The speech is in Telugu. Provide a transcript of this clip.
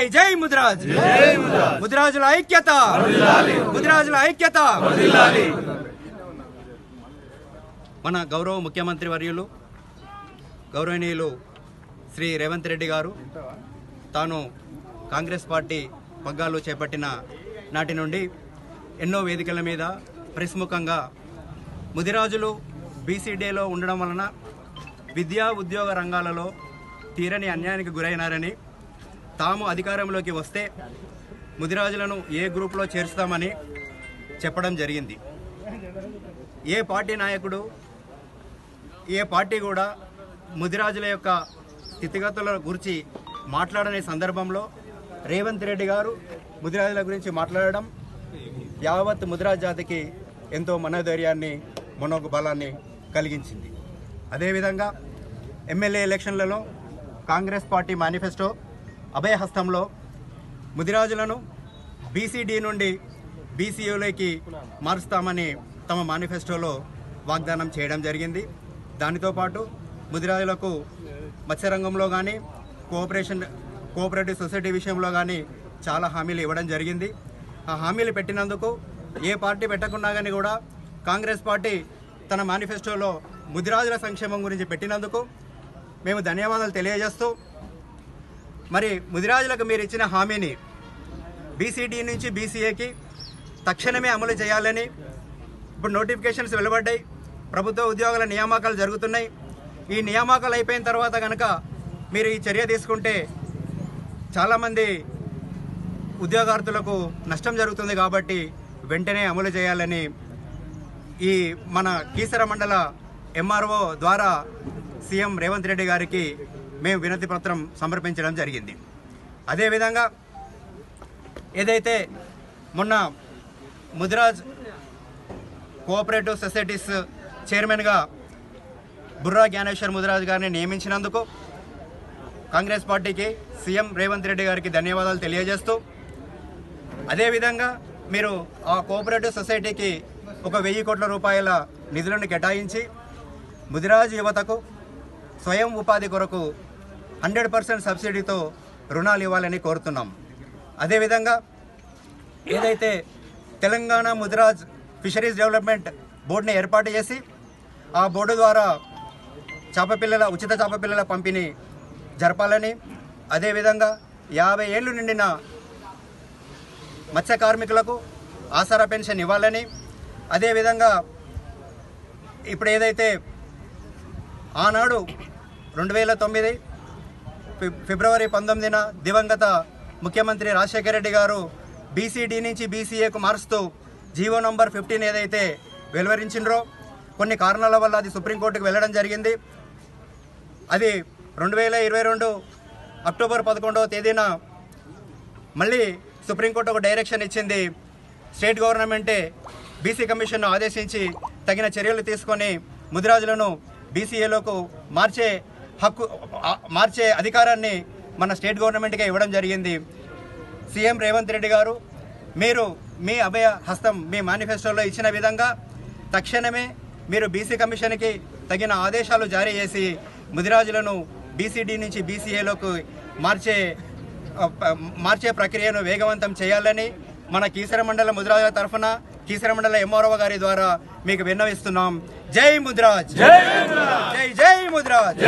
జై జై ముదిరాజ్. ముదిరాజుల ఐక్యత. ముదిరాజుల ఐక్యత. మన గౌరవ ముఖ్యమంత్రి వర్యులు గౌరవనీయులు శ్రీ రేవంత్ రెడ్డి గారు తాను కాంగ్రెస్ పార్టీ పగ్గాలు చేపట్టిన నాటి నుండి ఎన్నో వేదికల మీద ప్రెస్ ముఖంగా ముదిరాజులు బీసీడీలో ఉండడం వలన విద్యా ఉద్యోగ రంగాలలో తీరని అన్యాయానికి గురైనారని తాము అధికారంలోకి వస్తే ముదిరాజులను ఏ గ్రూప్లో చేరుస్తామని చెప్పడం జరిగింది. ఏ పార్టీ నాయకుడు ఏ పార్టీ కూడా ముదిరాజుల యొక్క స్థితిగతుల గురించి మాట్లాడని సందర్భంలో రేవంత్ రెడ్డి గారు ముదిరాజుల గురించి మాట్లాడడం యావత్ ముదిరాజ్ జాతికి ఎంతో మనోధైర్యాన్ని మనోకు బలాన్ని కలిగించింది. అదేవిధంగా ఎమ్మెల్యే ఎలక్షన్లలో కాంగ్రెస్ పార్టీ మేనిఫెస్టో అభయహస్తంలో ముదిరాజులను బీసీడీ నుండి బీసీయూలోకి మారుస్తామని తమ మేనిఫెస్టోలో వాగ్దానం చేయడం జరిగింది. దానితో పాటు ముదిరాజులకు మత్స్యరంగంలో కానీ కోఆపరేషన్ కోఆపరేటివ్ సొసైటీ విషయంలో కానీ చాలా హామీలు ఇవ్వడం జరిగింది. ఆ హామీలు పెట్టినందుకు ఏ పార్టీ పెట్టకున్నా కానీ కూడా కాంగ్రెస్ పార్టీ తన మేనిఫెస్టోలో ముదిరాజుల సంక్షేమం గురించి పెట్టినందుకు మేము ధన్యవాదాలు తెలియజేస్తూ మరి ముదిరాజులకు మీరు ఇచ్చిన హామీని బీసీడీ నుంచి బీసీఏకి తక్షణమే అమలు చేయాలని ఇప్పుడు నోటిఫికేషన్స్ వెలువడ్డాయి. ప్రభుత్వ ఉద్యోగాల నియామకాలు జరుగుతున్నాయి. ఈ నియామకాలు అయిపోయిన తర్వాత కనుక మీరు ఈ చర్య తీసుకుంటే చాలామంది ఉద్యోగార్థులకు నష్టం జరుగుతుంది కాబట్టి వెంటనే అమలు చేయాలని ఈ మన కీసర మండల ఎంఆర్ఓ ద్వారా సీఎం రేవంత్ రెడ్డి గారికి మేము వినతి పత్రం సమర్పించడం జరిగింది. అదేవిధంగా ఏదైతే మొన్న ముదిరాజ్ కోఆపరేటివ్ సొసైటీస్ చైర్మన్గా బుర్రా జ్ఞానేశ్వర్ ముదిరాజ్ గారిని నియమించినందుకు కాంగ్రెస్ పార్టీకి సీఎం రేవంత్ రెడ్డి గారికి ధన్యవాదాలు తెలియజేస్తూ అదేవిధంగా మీరు ఆ కోఆపరేటివ్ సొసైటీకి ఒక వెయ్యి కోట్ల రూపాయల నిధులను కేటాయించి ముదిరాజ్ యువతకు స్వయం ఉపాధి కొరకు హండ్రెడ్ పర్సెంట్ సబ్సిడీతో రుణాలు ఇవ్వాలని కోరుతున్నాం. అదేవిధంగా ఏదైతే తెలంగాణ ముదిరాజ్ ఫిషరీస్ డెవలప్మెంట్ బోర్డుని ఏర్పాటు చేసి ఆ బోర్డు ద్వారా చేపపిల్లల ఉచిత చేపపిల్లల పంపిణీ జరపాలని అదేవిధంగా యాభై ఏళ్ళు నిండిన మత్స్య కార్మికులకు ఆసరా పెన్షన్ ఇవ్వాలని అదేవిధంగా ఇప్పుడు ఏదైతే ఆనాడు రెండు వేల తొమ్మిది ఫిబ్రవరి పంతొమ్మిదిన దివంగత ముఖ్యమంత్రి రాజశేఖర రెడ్డి గారు బీసీడీ నుంచి బీసీఏకు మారుస్తూ జీవో నంబర్ ఫిఫ్టీన్ ఏదైతే వెలువరించిండ్రో కొన్ని కారణాల వల్ల అది సుప్రీంకోర్టుకు వెళ్ళడం జరిగింది. అది రెండు వేల ఇరవై రెండు అక్టోబర్ పదకొండవ తేదీన మళ్ళీ సుప్రీంకోర్టు ఒక డైరెక్షన్ ఇచ్చింది. స్టేట్ గవర్నమెంటే బీసీ కమిషన్ను ఆదేశించి తగిన చర్యలు తీసుకొని ముదిరాజులను బీసీఏలోకి మార్చే హక్కు మార్చే అధికారాన్ని మన స్టేట్ గవర్నమెంట్కే ఇవ్వడం జరిగింది. సీఎం రేవంత్ రెడ్డి గారు మీరు మీ అభయ హస్తం మీ మేనిఫెస్టోలో ఇచ్చిన విధంగా తక్షణమే మీరు బీసీ కమిషన్కి తగిన ఆదేశాలు జారీ చేసి ముదిరాజులను బీసీడీ నుంచి బీసీఏలోకి మార్చే మార్చే ప్రక్రియను వేగవంతం చేయాలని మన కీసర మండల ముదిరాజుల తరఫున కీసర మండల ఎంఆర్ఓ గారి ద్వారా మీకు విన్నవిస్తున్నాం. జై ముదిరాజ్ జై జై ముదిరాజ్